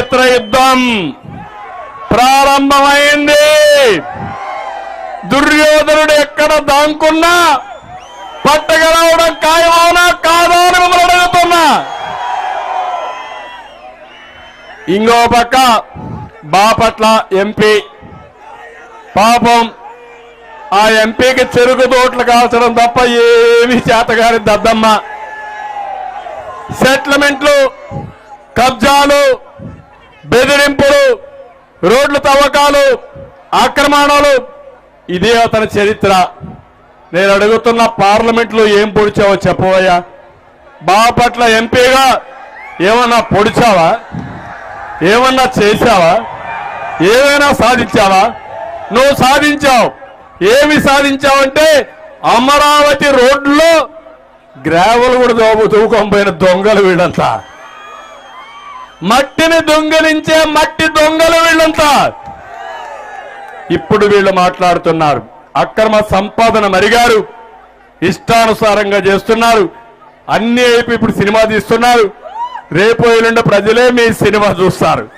కురుక్షేత్ర యుద్ధం ప్రారంభమైంది. దుర్యోధనుడు ఎక్కడ దాంకున్నా పట్టగలవడం ఖాయమవునా కాదా అని మిమ్మల్ని అడుగుతున్నా. ఇంకో పక్క బాపట్ల ఎంపీ పాపం ఆ ఎంపీకి చెరుకు తోట్లు కాల్చడం తప్ప ఏమీ చేతగారి దద్దమ్మ. సెటిల్మెంట్లు కబ్జాలు బెదిరింపులు రోడ్లు తవ్వకాలు ఆక్రమణలు ఇదే అతని చరిత్ర. నేను అడుగుతున్న పార్లమెంట్లో ఏం పొడిచావో చెప్పవయ్యా. బాపట్ల ఎంపీగా ఏమన్నా పొడిచావా? ఏమన్నా చేశావా? ఏమైనా సాధించావా? నువ్వు సాధించావు. ఏమి సాధించావంటే అమరావతి రోడ్లో గ్రావెల్ కూడా దోబు తూకొనిపోయిన దొంగలు వీడంతా మట్టిని దొంగిలించే మట్టి దొంగలు వీళ్ళంతా ఇప్పుడు వీళ్ళు మాట్లాడుతున్నారు. అక్రమ సంపాదన మరిగారు. ఇష్టానుసారంగా చేస్తున్నారు. అన్ని అయిపోయి ఇప్పుడు సినిమా తీస్తున్నారు. రేపు ఎల్లుండి ప్రజలే మీ సినిమా చూస్తారు.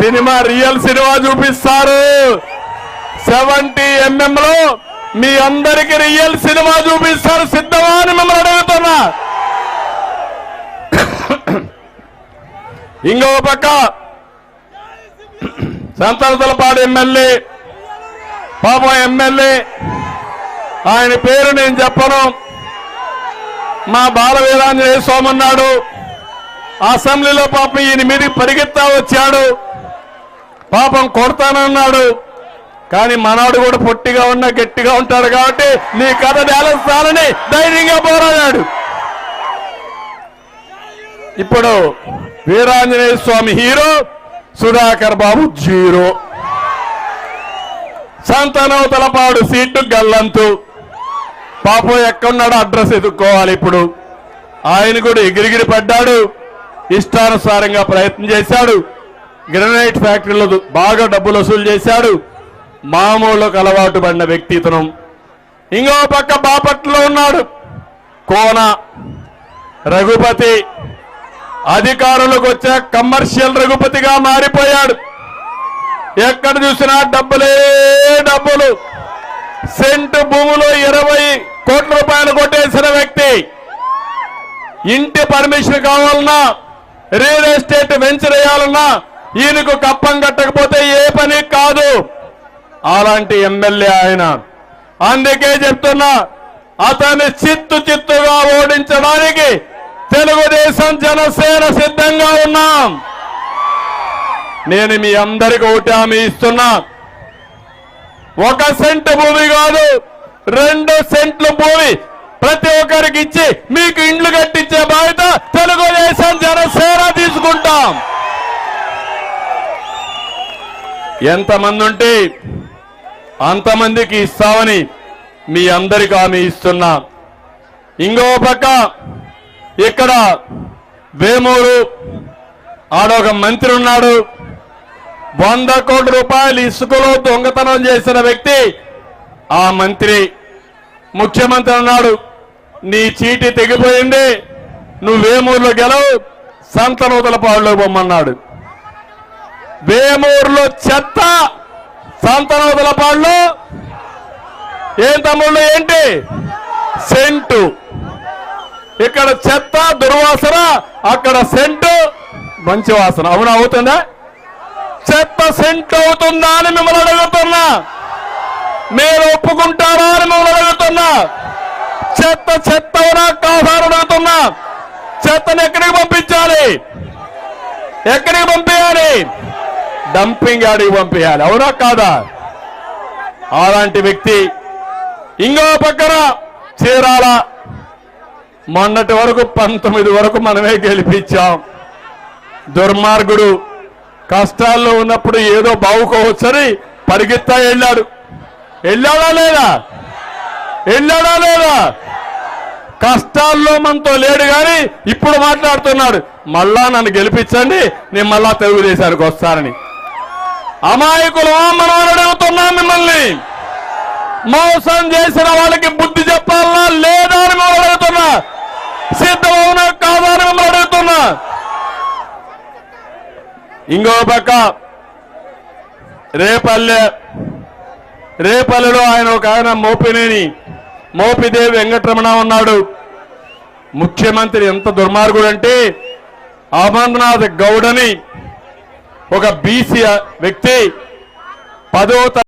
సినిమా రియల్ సినిమా చూపిస్తారు. సెవెంటీ ఎంఎం లో మీ అందరికి రియల్ సినిమా చూపిస్తారు. సిద్ధమా అని మిమ్మల్ని అడుగుతున్నా. ఇంకో పక్క సంతనతలపాడు ఎమ్మెల్యే పాపం ఎమ్మెల్యే. ఆయన పేరు నేను చెప్పను. మా బాల వీరాంజనేయ స్వామి అన్నాడు అసెంబ్లీలో పాపం ఈయన మీదకి పరిగెత్తా వచ్చాడు. పాపం కొడతానన్నాడు. కానీ మనవాడు కూడా పొట్టిగా ఉన్నా గట్టిగా ఉంటాడు కాబట్టి నీ కథ నేలస్తానని ధైర్యంగా పోరాడాడు. ఇప్పుడు Veeranjaneya Swamy hero Sudhakar Babu zero. Santhanuthalapadu seat గల్లంతు. పాపం ఎక్కడున్నాడో అడ్రస్ ఎదుక్కోవాలి ఇప్పుడు. ఆయన కూడా ఎగిరిగిరి పడ్డాడు. ఇష్టానుసారంగా ప్రయత్నం చేశాడు. గ్రనైట్ ఫ్యాక్టరీలో బాగా డబ్బులు వసూలు చేశాడు. మామూలుకు అలవాటు పడిన వ్యక్తిత్వం ఇంకో పక్క బాపట్లో ఉన్నాడు. కోన. రఘుపతి. అధికారులకు వచ్చే కమర్షియల్ రఘుపతిగా మారిపోయాడు. ఎక్కడ చూసినా డబ్బులే డబ్బులు. సెంటు భూములో ఇరవై కోట్ల రూపాయలు కొట్టేసిన వ్యక్తి. ఇంటి పర్మిషన్ కావాలన్నా రియల్ ఎస్టేట్ వెంచర్ వేయాలన్నా ఈయనకు కప్పం కట్టకపోతే ఏ పని కాదు. అలాంటి ఎమ్మెల్యే ఆయన. అందుకే చెప్తున్నా అతన్ని చిత్తు చిత్తుగా ఓడించడానికి తెలుగుదేశం జనసేన సిద్ధంగా ఉన్నాం. నేను మీ అందరికి ఒకటి హామీ ఇస్తున్నా. ఒక సెంటు భూమి కాదు రెండు సెంట్లు భూమి ప్రతి ఒక్కరికి ఇచ్చి మీకు ఇండ్లు కట్టించే బాధ్యత తెలుగుదేశం జనసేన తీసుకుంటాం. ఎంతమంది ఉంటే అంతమందికి ఇస్తామని మీ అందరికి హామీ ఇస్తున్నా. ఇంకో పక్క ఇక్కడ వేమూరు ఆడొక మంత్రి ఉన్నాడు. వంద కోట్ల రూపాయలు ఇసుకలో దొంగతనం చేసిన వ్యక్తి ఆ మంత్రి. ముఖ్యమంత్రి అన్నాడు నీ చీటి తెగిపోయింది నువ్వు వేమూరులో గెలవు సంతనూతల పాడులో పొమ్మన్నాడు వేమూరులో చెత్త సంతనూతల పాడులో ఏం తమ్ముళ్ళు ఏంటి? సెంటు. ఇక్కడ చెత్త దుర్వాసన అక్కడ సెంటు మంచి వాసన. అవునా అవుతుందా? చెత్త సెంట్ అవుతుందా అని మిమ్మల్ని అడుగుతున్నా. మీరు ఒప్పుకుంటారా అని మిమ్మల్ని అడుగుతున్నా. చెత్త చెత్త అవునా కాదా అని అడుగుతున్నా. చెత్తను ఎక్కడికి పంపించాలి? ఎక్కడికి పంపించాలి? డంపింగ్ యార్డ్కి పంపించాలి. అవునా కాదా? అలాంటి వ్యక్తి ఇంకో పక్కన చీరాల మొన్నటి వరకు పంతొమ్మిది వరకు మనమే గెలిపించాం. దుర్మార్గుడు. కష్టాల్లో ఉన్నప్పుడు ఏదో బావుకోవచ్చని పరిగెత్తా వెళ్ళాడు. వెళ్ళాడా లేదా? వెళ్ళాడా లేదా? కష్టాల్లో మనతో లేడు కానీ ఇప్పుడు మాట్లాడుతున్నాడు. మళ్ళా నన్ను గెలిపించండి నేను మళ్ళా తెలుగుదేశానికి వస్తానని. అమాయకులు మనం అడుగుతున్నాం మిమ్మల్ని. మోసం చేసిన వాళ్ళకి బుద్ధి చెప్పాలా లేదా అని మనం అడుగుతున్నా సిద్ధమవునా కాదా అని మిమ్మల్ని అడుగుతున్నా. ఇంకో పక్క రేపల్లె రేపల్లెలో ఆయన ఒక ఆయన మోపినేని మోపిదేవి వెంకటరమణ ఉన్నాడు. ముఖ్యమంత్రి ఎంత దుర్మార్గుడు అంటే అమర్నాథ్ గౌడని ఒక బీసీ వ్యక్తి పదో